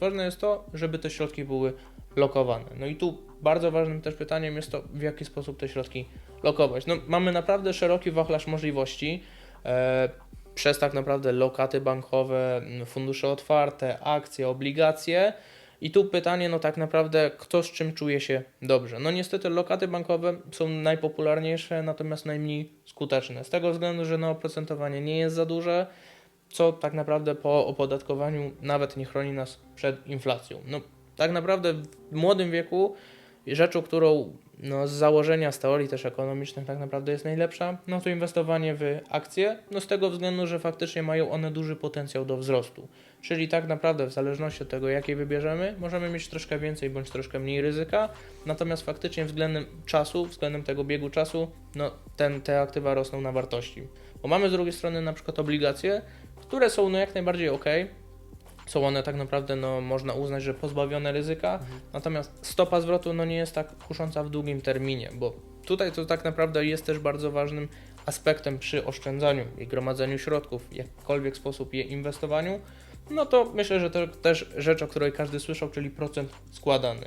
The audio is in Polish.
Ważne jest to, żeby te środki były lokowane. No i tu bardzo ważnym też pytaniem jest to, w jaki sposób te środki lokować. No, mamy naprawdę szeroki wachlarz możliwości. E, przez tak naprawdę lokaty bankowe, fundusze otwarte, akcje, obligacje. I tu pytanie, no tak naprawdę, kto z czym czuje się dobrze. No niestety lokaty bankowe są najpopularniejsze, natomiast najmniej skuteczne. Z tego względu, że no oprocentowanie nie jest za duże, co tak naprawdę po opodatkowaniu nawet nie chroni nas przed inflacją. No tak naprawdę w młodym wieku rzeczą, którą no, z założenia, z teorii też ekonomicznych tak naprawdę jest najlepsza, no to inwestowanie w akcje, no z tego względu, że faktycznie mają one duży potencjał do wzrostu. Czyli tak naprawdę w zależności od tego, jakie wybierzemy, możemy mieć troszkę więcej bądź troszkę mniej ryzyka, natomiast faktycznie względem czasu, względem tego biegu czasu, no ten, te aktywa rosną na wartości. Bo mamy z drugiej strony na przykład obligacje, które są no jak najbardziej ok, są one tak naprawdę, no, można uznać, że pozbawione ryzyka, natomiast stopa zwrotu no, nie jest tak kusząca w długim terminie, bo tutaj to tak naprawdę jest też bardzo ważnym aspektem przy oszczędzaniu i gromadzeniu środków, w jakikolwiek sposób je inwestowaniu, no to myślę, że to też rzecz, o której każdy słyszał, czyli procent składany.